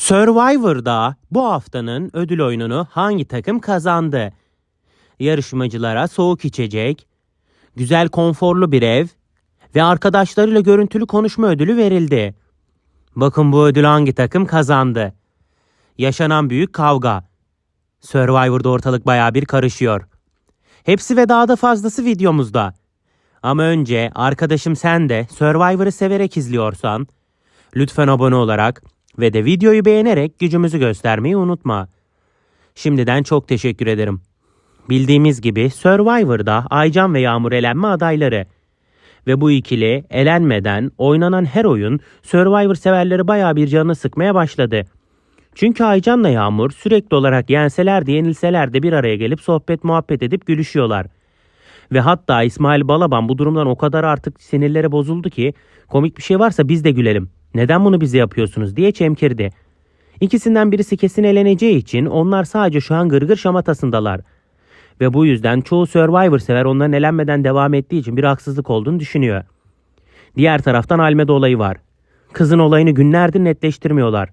Survivor'da bu haftanın ödül oyununu hangi takım kazandı? Yarışmacılara soğuk içecek, güzel konforlu bir ev ve arkadaşlarıyla görüntülü konuşma ödülü verildi. Bakın bu ödülü hangi takım kazandı? Yaşanan büyük kavga. Survivor'da ortalık baya bir karışıyor. Hepsi ve daha da fazlası videomuzda. Ama önce arkadaşım sen de Survivor'ı severek izliyorsan lütfen abone olarak ve de videoyu beğenerek gücümüzü göstermeyi unutma. Şimdiden çok teşekkür ederim. Bildiğimiz gibi Survivor'da Aycan ve Yağmur elenme adayları. Ve bu ikili elenmeden oynanan her oyun Survivor severleri baya bir canını sıkmaya başladı. Çünkü Aycan'la Yağmur sürekli olarak yenseler de yenilseler de bir araya gelip sohbet muhabbet edip gülüşüyorlar. Ve hatta İsmail Balaban bu durumdan o kadar artık sinirleri bozuldu ki komik bir şey varsa biz de gülelim. Neden bunu bize yapıyorsunuz diye çemkirdi. İkisinden birisi kesin eleneceği için onlar sadece şu an gırgır şamatasındalar. Ve bu yüzden çoğu Survivor sever onların elenmeden devam ettiği için bir haksızlık olduğunu düşünüyor. Diğer taraftan Almeda olayı var. Kızın olayını günlerdir netleştirmiyorlar.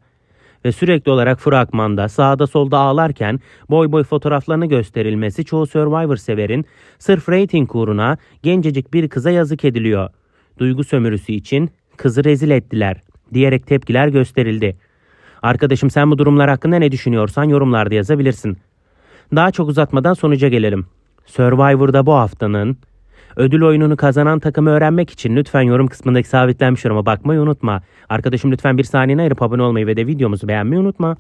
Ve sürekli olarak fragmanda sağda solda ağlarken boy boy fotoğraflarını gösterilmesi çoğu Survivor severin sırf reyting uğruna gencecik bir kıza yazık ediliyor. Duygu sömürüsü için kızı rezil ettiler diyerek tepkiler gösterildi. Arkadaşım sen bu durumlar hakkında ne düşünüyorsan yorumlarda yazabilirsin. Daha çok uzatmadan sonuca gelelim. Survivor'da bu haftanın ödül oyununu kazanan takımı öğrenmek için lütfen yorum kısmındaki sabitlenmiş yoruma bakmayı unutma. Arkadaşım lütfen bir saniyene ayırıp abone olmayı ve de videomuzu beğenmeyi unutma.